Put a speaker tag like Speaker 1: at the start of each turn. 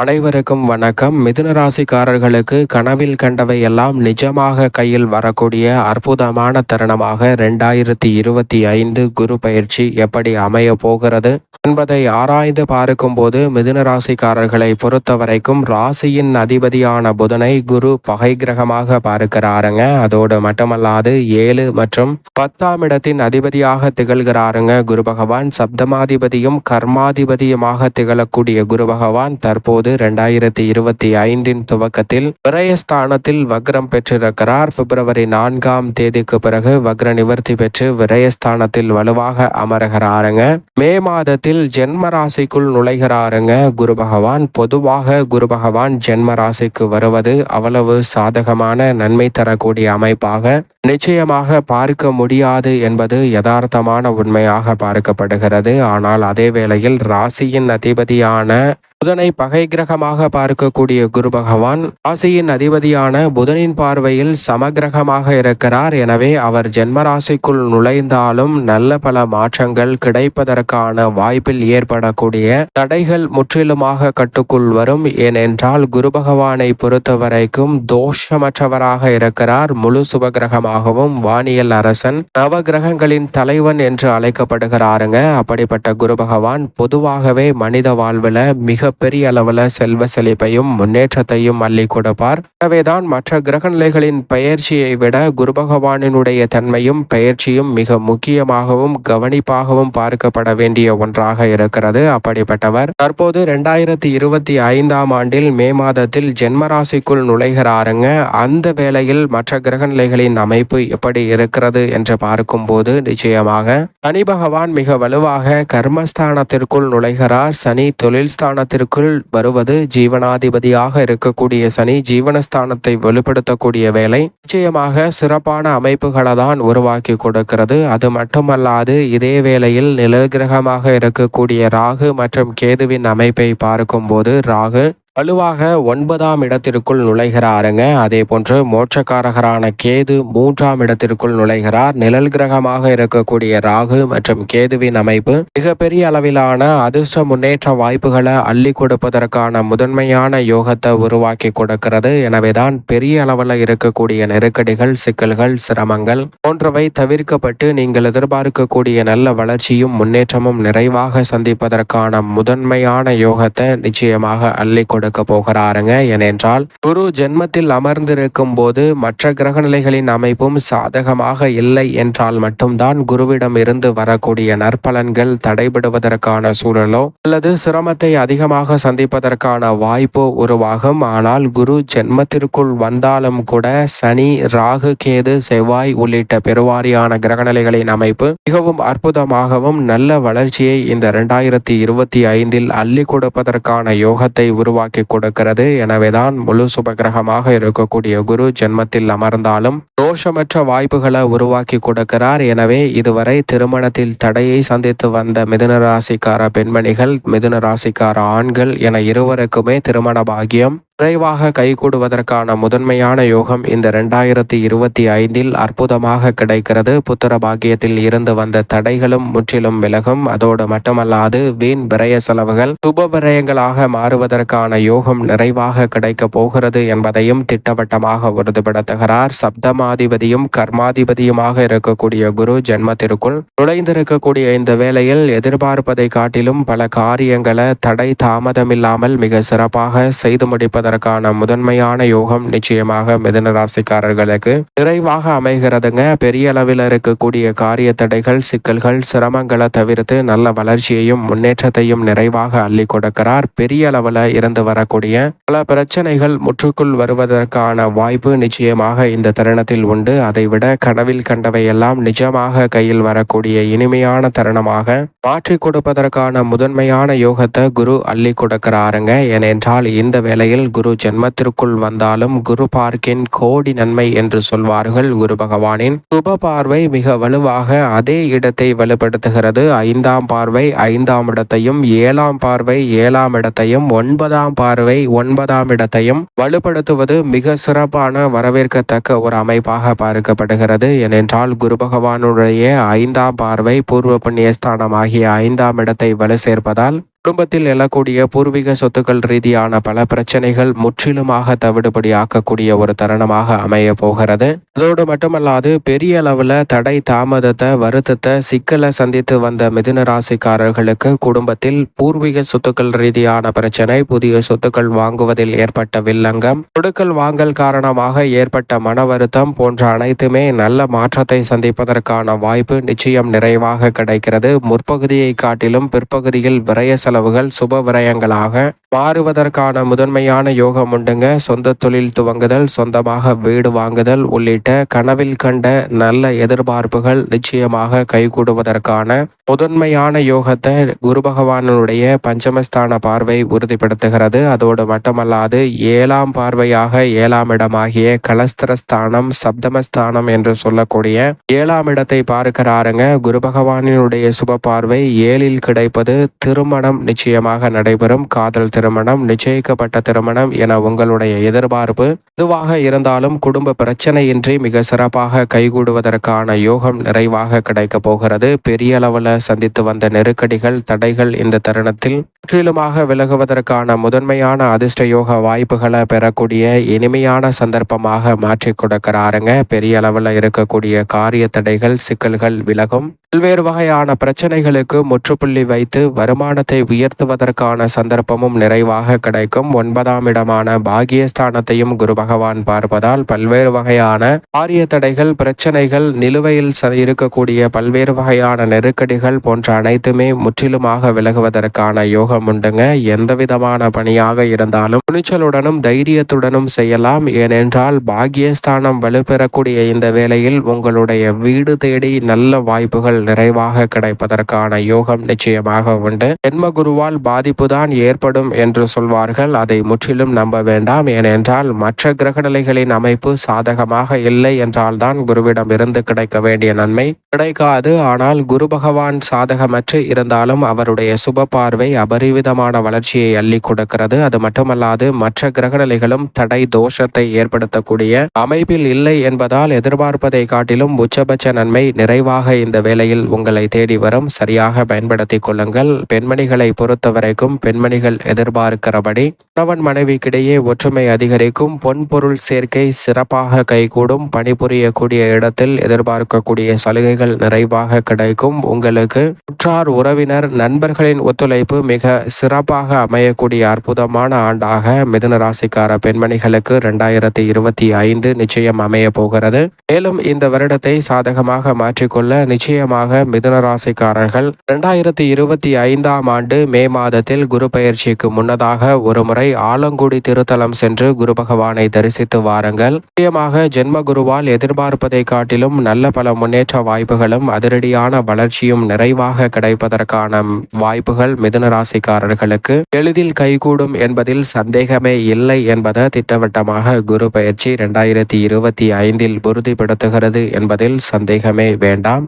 Speaker 1: அனைவருக்கும் வணக்கம். மிதுன ராசிக்காரர்களுக்கு கனவில் கண்டவை எல்லாம் நிஜமாக கையில் வரக்கூடிய அற்புதமான தருணமாக ரெண்டாயிரத்தி இருபத்தி ஐந்து குரு பயிற்சி எப்படி அமைய போகிறது என்பதை ஆராய்ந்து பார்க்கும்போது மிதுன ராசிக்காரர்களை பொறுத்த வரைக்கும் ராசியின் அதிபதியான புதனை குரு பகை கிரகமாக பார்க்கிறாருங்க. அதோடு மட்டுமல்லாது ஏழு மற்றும் பத்தாம் இடத்தின் அதிபதியாக திகழ்கிறாருங்க குரு பகவான். சப்தமாதிபதியும் கர்மாதிபதியுமாக திகழக்கூடிய குரு பகவான் தற்போது ரெண்டாயிரத்தி இருபத்தி ஐந்தின் துவக்கத்தில் விரயஸ்தானத்தில் வக்ரம் பெற்றிருக்கிறார். பிப்ரவரி நான்காம் தேதிக்கு பிறகு வக்ர நிவர்த்தி பெற்று விரயஸ்தானத்தில் வலுவாக அமர்கிறாருங்க. மே மாதத்தில் ஜென்ம ராசிக்குள் நுழைகிறாருங்க. குரு பகவான் பொதுவாக குரு பகவான் ஜென்ம ராசிக்கு வருவது அவ்வளவு சாதகமான நன்மை தரக்கூடிய அமைப்பாக நிச்சயமாக பார்க்க முடியாது என்பது யதார்த்தமான உண்மையாக பார்க்கப்படுகிறது. ஆனால் அதே வேளையில் ராசியின் அதிபதியான புதனை பகை கிரகமாக பார்க்கக்கூடிய குரு பகவான் ராசியின் அதிபதியான புதனின் பார்வையில் சமகிரகமாக இருக்கிறார். எனவே அவர் ஜென்மராசிக்குள் நுழைந்தாலும் நல்ல பல மாற்றங்கள் கிடைப்பதற்கான வாய்ப்பில் ஏற்படக்கூடிய தடைகள் முற்றிலுமாக கட்டுக்குள் வரும். ஏனென்றால் குரு பகவானை பொறுத்தவரைக்கும் தோஷமற்றவராக இருக்கிறார். முழு சுபகிரகமாகவும் வானியல் அரசன் நவ கிரகங்களின் தலைவன் என்று அழைக்கப்படுகிறாருங்க. அப்படிப்பட்ட குரு பகவான் பொதுவாகவே மனித வாழ்வில் மிக பெரிய அளவில் செல்வ செழிப்பையும் முன்னேற்றத்தையும் அள்ளி கொடுப்பார். எனவேதான் மற்ற கிரக நிலைகளின் பெயர்ச்சியை விட குரு பகவானினுடைய தன்மையும் பெயர்ச்சியும் மிக முக்கியமாகவும் கவனிப்பாகவும் பார்க்கப்பட வேண்டிய ஒன்றாக இருக்கிறது. அப்படிப்பட்டவர் தற்போது இரண்டாயிரத்தி இருபத்தி ஐந்தாம் ஆண்டில் மே மாதத்தில் ஜென்மராசிக்குள் நுழைகிறாருங்க. அந்த வேளையில் மற்ற கிரக நிலைகளின் அமைப்பு எப்படி இருக்கிறது என்று பார்க்கும்போது நிச்சயமாக சனி பகவான் மிக வலுவாக கர்மஸ்தானத்திற்குள் நுழைகிறார். சனி தொழில் ஸ்தானத்திற்குள் வருவது ஜீவனாதிபதியாக இருக்கக்கூடிய சனி ஜீவனஸ்தானத்தை வெளிப்படுத்தக்கூடிய வேலை நிச்சயமாக சிறப்பான அமைப்புகளை தான் உருவாக்கி கொடுக்கிறது. அது மட்டுமல்லாது இதே வேளையில் நிழல் கிரகமாக இருக்கக்கூடிய ராகு மற்றும் கேதுவின் அமைப்பை பார்க்கும்போது ராகு வலுவாக ஒன்பதாம் இடத்திற்குள் நுழைகிறாருங்க. அதே போன்று மோட்சக்காரகரான கேது மூன்றாம் இடத்திற்குள் நுழைகிறார். நிழல் கிரகமாக இருக்கக்கூடிய ராகு மற்றும் கேதுவின் அமைப்பு மிகப்பெரிய அளவிலான அதிர்ஷ்ட முன்னேற்ற வாய்ப்புகளை அள்ளி கொடுப்பதற்கான முதன்மையான யோகத்தை உருவாக்கி கொடுக்கிறது. எனவேதான் பெரிய அளவில் இருக்கக்கூடிய நெருக்கடிகள் சிக்கல்கள் சிரமங்கள் போன்றவை தவிர்க்கப்பட்டு நீங்கள் எதிர்பார்க்கக்கூடிய நல்ல வளர்ச்சியும் முன்னேற்றமும் நிறைவாக சந்திப்பதற்கான முதன்மையான யோகத்தை நிச்சயமாக அள்ளி கொடு கொடுக்க போகிறாருங்க. ஏனென்றால் குரு ஜென்மத்தில் அமர்ந்திருக்கும் போது மற்ற கிரக நிலைகளின் அமைப்பும் சாதகமாக இல்லை என்றால் மட்டும்தான் குருவிடம் இருந்து வரக்கூடிய நற்பலன்கள் தடைபடுவதற்கான சூழலோ அல்லது சிரமத்தை அதிகமாக சந்திப்பதற்கான வாய்ப்போ உருவாகும். ஆனால் குரு ஜென்மத்திற்குள் வந்தாலும் கூட சனி ராகு கேது செவ்வாய் உள்ளிட்ட பெருவாரியான கிரகநிலைகளின் அமைப்பு மிகவும் அற்புதமாகவும் நல்ல வளர்ச்சியை இந்த இரண்டாயிரத்தி இருபத்தி ஐந்தில் அள்ளி கொடுப்பதற்கான யோகத்தை உருவாக்கி உருவாக்கி கொடுக்கிறது. எனவேதான் முழு சுபகிரகமாக இருக்கக்கூடிய குரு ஜென்மத்தில் அமர்ந்தாலும் தோஷமற்ற வாய்ப்புகளை உருவாக்கி கொடுக்கிறார். எனவே இதுவரை திருமணத்தில் தடையை சந்தித்து வந்த மிதுன ராசிக்கார பெண்மணிகள் மிதுன ராசிக்கார ஆண்கள் என இருவருக்குமே திருமண பாகியம் விரைவாக கைகூடுவதற்கான முதன்மையான யோகம் இந்த இரண்டாயிரத்தி இருபத்தி ஐந்தில் அற்புதமாக கிடைக்கிறது. புத்திர பாக்கியத்தில் இருந்து வந்த தடைகளும் முற்றிலும் விலகும். அதோடு மட்டுமல்லாது வீண் விரய செலவுகள் சுப விரயங்களாக மாறுவதற்கான யோகம் நிறைவாக கிடைக்க போகிறது என்பதையும் திட்டவட்டமாக உறுதிப்படுத்துகிறார். சப்தமாதிபதியும் கர்மாதிபதியுமாக இருக்கக்கூடிய குரு ஜென்மத்திற்குள் நுழைந்திருக்கக்கூடிய இந்த வேளையில் எதிர்பார்ப்பதை காட்டிலும் பல காரியங்களை தடை தாமதமில்லாமல் மிக சிறப்பாக செய்து முடிப்பது பெறுவதற்கான முதன்மையான யோகம் நிச்சயமாக மிதன ராசிக்காரர்களுக்கு நிறைவாக அமைகிறதுங்க. பெரிய அளவில் இருக்கக்கூடிய காரிய தடைகள் சிக்கல்கள் சிரமங்களை தவிர்த்து நல்ல வளர்ச்சியையும் முன்னேற்றத்தையும் நிறைவாக அள்ளி கொடுக்கிறார். பெரிய அளவில் இருந்து வரக்கூடிய பல பிரச்சனைகள் முற்றுக்குள் வருவதற்கான வாய்ப்பு நிச்சயமாக இந்த தருணத்தில் உண்டு. அதைவிட கனவில் கண்டவையெல்லாம் நிஜமாக கையில் வரக்கூடிய இனிமையான தருணமாக மாற்றி கொடுப்பதற்கான முதன்மையான யோகத்தை குரு அள்ளி கொடுக்கிறாருங்க. ஏனென்றால் இந்த வேளையில் குரு ஜென்மத்திற்குள் வந்தாலும் குரு பார்க்கின் கோடி நன்மை என்று சொல்வார்கள் குரு பகவானின். சுப பார்வை மிக வலுவாக அதே இடத்தை வலுப்படுத்துகிறது. ஐந்தாம் பார்வை ஐந்தாம் இடத்தையும் ஏழாம் பார்வை ஏழாம் இடத்தையும் ஒன்பதாம் பார்வை ஒன்பதாம் இடத்தையும் வலுப்படுத்துவது மிக சிறப்பான வரவேற்கத்தக்க ஒரு அமைப்பாக பார்க்கப்படுகிறது. ஏனென்றால் குரு பகவானுடைய ஐந்தாம் பார்வை பூர்வ புண்ணியஸ்தானம் ஆகிய ஐந்தாம் இடத்தை வலு சேர்ப்பதால் குடும்பத்தில் எழக்கூடிய பூர்வீக சொத்துக்கள் ரீதியான பல பிரச்சனைகள் முற்றிலுமாக தவிடுபடி ஆக்கக்கூடிய ஒரு தருணமாக அமைய போகிறது. அதோடு மட்டுமல்லாது பெரிய அளவுல தடை தாமதத்தை வருத்தத்தை சிக்கலை சந்தித்து வந்த மிதுன ராசிக்காரர்களுக்கு குடும்பத்தில் பூர்வீக சொத்துக்கள் ரீதியான பிரச்சனை புதிய சொத்துக்கள் வாங்குவதில் ஏற்பட்ட வில்லங்கம் கொடுக்கல் வாங்கல் காரணமாக ஏற்பட்ட மன வருத்தம் போன்ற அனைத்துமே நல்ல மாற்றத்தை சந்திப்பதற்கான வாய்ப்பு நிச்சயம் நிறைவாக கிடைக்கிறது. முற்பகுதியை காட்டிலும் பிற்பகுதியில் விரய செலவுகள் சுப விரயங்களாக மாறுவதற்கான முதன்மையான யோகம் உண்டுங்க. சொந்த தொழில் துவங்குதல் சொந்தமாக வீடு வாங்குதல் உள்ளிட்ட கனவில் கண்ட நல்ல எதிர்பார்ப்புகள் நிச்சயமாக கைகூடுவதற்கான முதன்மையான யோகத்தை குரு பகவானுடைய பஞ்சமஸ்தான பார்வை உறுதிப்படுத்துகிறது. அதோடு மட்டுமல்லாது ஏழாம் பார்வையாக ஏழாம் இடமாகிய கலஸ்திரஸ்தானம் சப்தமஸ்தானம் என்று சொல்லக்கூடிய ஏழாம் இடத்தை பார்க்கிறாருங்க. குரு பகவானினுடைய சுப பார்வை ஏழில் கிடைப்பது திருமணம் நிச்சயமாக நடைபெறும். காதல் திருமணம் நிச்சயிக்கப்பட்ட திருமணம் என உங்களுடைய எதிர்பார்ப்பு. எதுவாக இருந்தாலும் குடும்ப பிரச்சனையின்றி மிக சிறப்பாக கைகூடுவதற்கான யோகம் நிறைவாக கிடைக்க போகிறது. பெரிய அளவில் சந்தித்து வந்த நெருக்கடிகள் தடைகள் இந்த தருணத்தில் முற்றிலுமாக விலகுவதற்கான முதன்மையான அதிர்ஷ்ட யோக வாய்ப்புகளை பெறக்கூடிய இனிமையான சந்தர்ப்பமாக மாற்றி கொடுக்கிறாருங்க. பெரிய அளவில் இருக்கக்கூடிய காரிய தடைகள் சிக்கல்கள் விலகும். பல்வேறு வகையான பிரச்சனைகளுக்கு முற்றுப்புள்ளி வைத்து வருமானத்தை உயர்த்துவதற்கான சந்தர்ப்பமும் நிறைவாக கிடைக்கும். ஒன்பதாம் இடமான பாகியஸ்தானத்தையும் குரு பகவான் பார்ப்பதால் பல்வேறு வகையான காரிய தடைகள் பிரச்சனைகள் நிலுவையில் இருக்கக்கூடிய பல்வேறு வகையான நெருக்கடிகள் போன்ற அனைத்துமே முற்றிலுமாக விலகுவதற்கான யோகம் உண்டுங்க. எந்த விதமான பணியாக இருந்தாலும் துணிச்சலுடனும் தைரியத்துடனும் செய்யலாம். ஏனென்றால் பாகியஸ்தானம் வலுப்பெறக்கூடிய இந்த வேளையில் உங்களுடைய வீடு தேடி நல்ல வாய்ப்புகள் நிறைவாக கிடைப்பதற்கான யோகம் நிச்சயமாக உண்டு. ஜென்மகுருவால் பாதிப்புதான் ஏற்படும் என்று சொல்வார்கள். அதை முற்றிலும் நம்ப வேண்டாம். ஏனென்றால் மற்ற கிரகநிலைகளின் அமைப்பு சாதகமாக இல்லை என்றால்தான் குருவிடம் இருந்து கிடைக்க வேண்டிய நன்மை கிடைக்காது. ஆனால் குரு பகவான் சாதகமற்று இருந்தாலும் அவருடைய சுப பார்வை அபரிவிதமான வளர்ச்சியை அள்ளி கொடுக்கிறது. அது மட்டுமல்லாது மற்ற கிரகநிலைகளும் தடை தோஷத்தை ஏற்படுத்தக்கூடிய அமைப்பில் இல்லை என்பதால் எதிர்பார்ப்பதை காட்டிலும் உச்சபட்ச நன்மை நிறைவாக இந்த வேலை வேளையில் உங்களை தேடி வரும். சரியாக பயன்படுத்திக் கொள்ளுங்கள். பெண்மணிகளை பொறுத்தவரைக்கும் பெண்மணிகள் எதிர்பார்க்கிறபடி கணவன் மனைவிக்கிடையே ஒற்றுமை அதிகரிக்கும். பொன்பொருள் சேர்க்கை சிறப்பாக கைகூடும். பணிபுரியக்கூடிய இடத்தில் எதிர்பார்க்கக்கூடிய சலுகைகள் நிறைவாக கிடைக்கும். உங்களுக்கு உற்றார் உறவினர் நண்பர்களின் ஒத்துழைப்பு மிக சிறப்பாக அமையக்கூடிய அற்புதமான ஆண்டாக மிதுன ராசிக்கார பெண்மணிகளுக்கு இரண்டாயிரத்தி இருபத்தி ஐந்து நிச்சயம் அமைய போகிறது. மேலும் இந்த வருடத்தை சாதகமாக மாற்றிக்கொள்ள நிச்சயமாக மிதுன ராசிக்காரர்கள். இரண்டாயிரத்தி இருபத்தி ஐந்தாம் ஆண்டு மே மாதத்தில் குரு பயிற்சிக்கு முன்னதாக ஒருமுறை ஆலங்குடி திருத்தலம் சென்று குரு பகவானை தரிசித்து வாருங்கள். முக்கியமாக ஜென்ம குருவால் எதிர்பார்ப்பதை காட்டிலும் நல்ல பல முன்னேற்ற வாய்ப்புகளும் அதிரடியான வளர்ச்சியும் நிறைவாக கிடைப்பதற்கான வாய்ப்புகள் மிதுன ராசிக்காரர்களுக்கு. எளிதில் கைகூடும் என்பதில் சந்தேகமே இல்லை என்பதை திட்டவட்டமாக குரு பயிற்சி இரண்டாயிரத்தி இருபத்தி ஐந்தில் உறுதிப்படுத்துகிறது என்பதில் சந்தேகமே வேண்டாம்.